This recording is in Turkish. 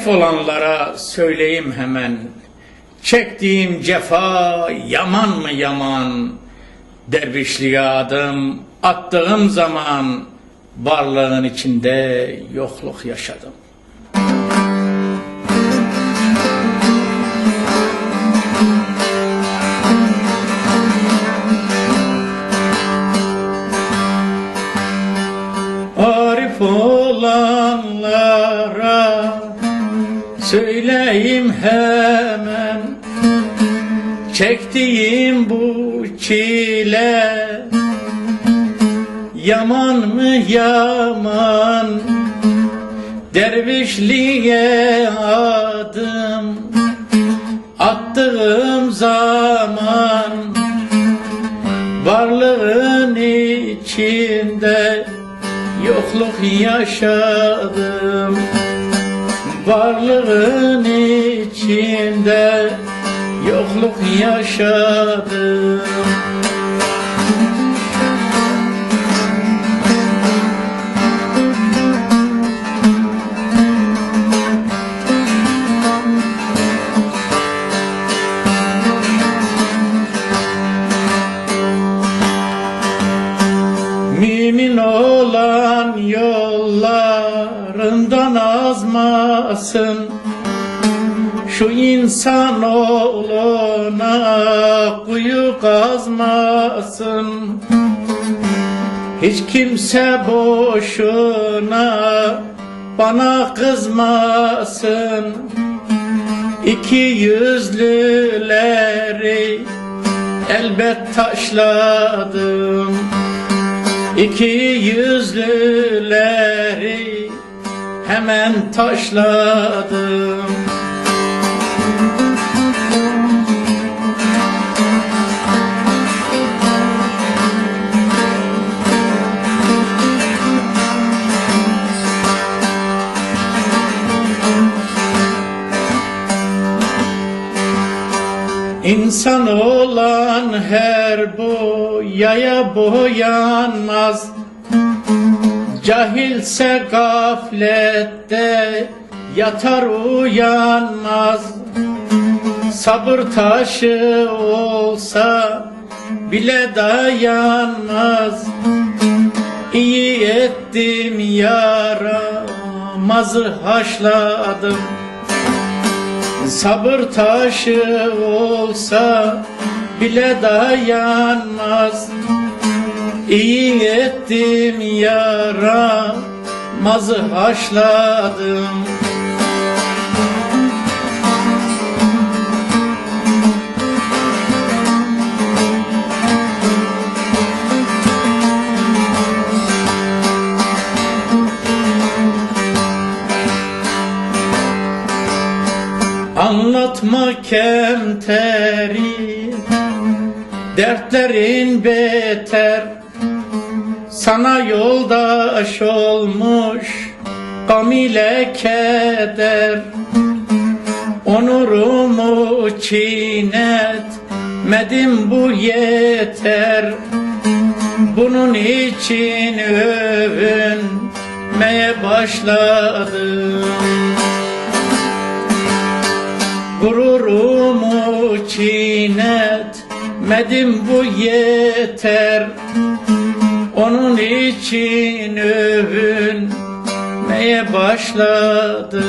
Arif olanlara söyleyeyim hemen. Çektiğim cefa yaman mı yaman? Dervişliğe adım attığım zaman varlığın içinde yokluk yaşadım. Söyleyeyim hemen. Çektiğim bu çile Yaman mı yaman? Dervişliğe adım Attığım zaman Varlığın içinde yokluk yaşadım. Varlığın içinde yokluk yaşadım Mümin olan yollarından azmasın Şu insan oğluna kuyu kazmasın. Hiç kimse boşuna bana kızmasın. İki yüzlüleri elbet taşladım. İki yüzlüleri hemen taşladım İnsan olan her boyaya boyanmaz. Cahilse gaflette yatar uyanmaz. Sabır taşı olsa bile dayanmaz. İyi ettim yaramazı haşladım. Sabır taşı olsa bile dayanmaz. İyi ettim yaramazı haşladım Anlatma kemteri Dertlerin beter. Sana yoldaş olmuş Gam ile keder. Onurumu çiğnetmedim bu yeter. Bunun için övünmeye başladım çiğnetmedim bu yeter. Onun için övünmeye başladım